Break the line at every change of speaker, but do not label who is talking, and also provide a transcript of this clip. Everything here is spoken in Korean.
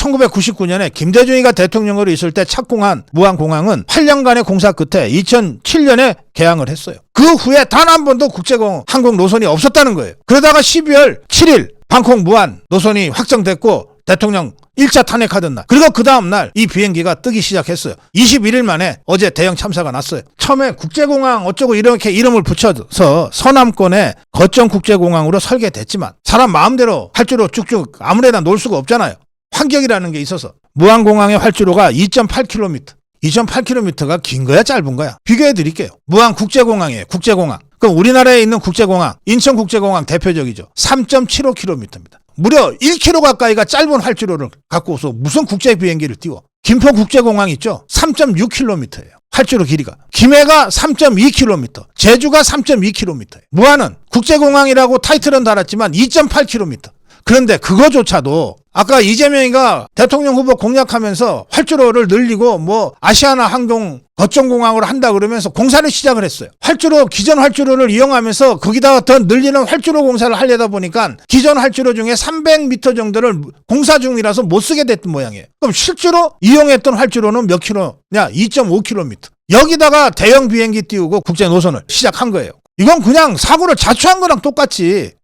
1999년에 김대중이가 대통령으로 있을 때 착공한 무안공항은 8년간의 공사 끝에 2007년에 개항을 했어요. 그 후에 단 한 번도 국제공 항공 노선이 없었다는 거예요. 그러다가 12월 7일 방콕 무안 노선이 확정됐고 대통령 1차 탄핵하던 날. 그리고 그 다음날 이 비행기가 뜨기 시작했어요. 21일 만에 어제 대형 참사가 났어요. 처음에 국제공항 어쩌고 이렇게 이름을 붙여서 서남권에 거점 국제공항으로 설계됐지만 사람 마음대로 활주로 쭉쭉 아무데나 놓을 수가 없잖아요. 환경이라는 게 있어서 무안공항의 활주로가 2.8km. 2.8km가 긴 거야 짧은 거야? 비교해 드릴게요. 무안 국제공항이에요. 국제공항. 그럼 우리나라에 있는 국제공항, 인천국제공항 대표적이죠. 3.75km입니다. 무려 1km 가까이가 짧은 활주로를 갖고 서 무슨 국제 비행기를 띄워? 김포 국제공항 있죠? 3.6km예요. 활주로 길이가. 김해가 3.2km, 제주가 3.2km예요. 무안은 국제공항이라고 타이틀은 달았지만 2.8km. 그런데 그거조차도 아까 이재명이가 대통령 후보 공약하면서 활주로를 늘리고 뭐 아시아나 항공 거점공항으로 한다 그러면서 공사를 시작을 했어요. 활주로 기존 활주로를 이용하면서 거기다가 더 늘리는 활주로 공사를 하려다 보니까 기존 활주로 중에 300m 정도를 공사 중이라서 못 쓰게 됐던 모양이에요. 그럼 실제로 이용했던 활주로는 몇 킬로냐? 2.5km. 여기다가 대형 비행기 띄우고 국제 노선을 시작한 거예요. 이건 그냥 사고를 자초한 거랑 똑같이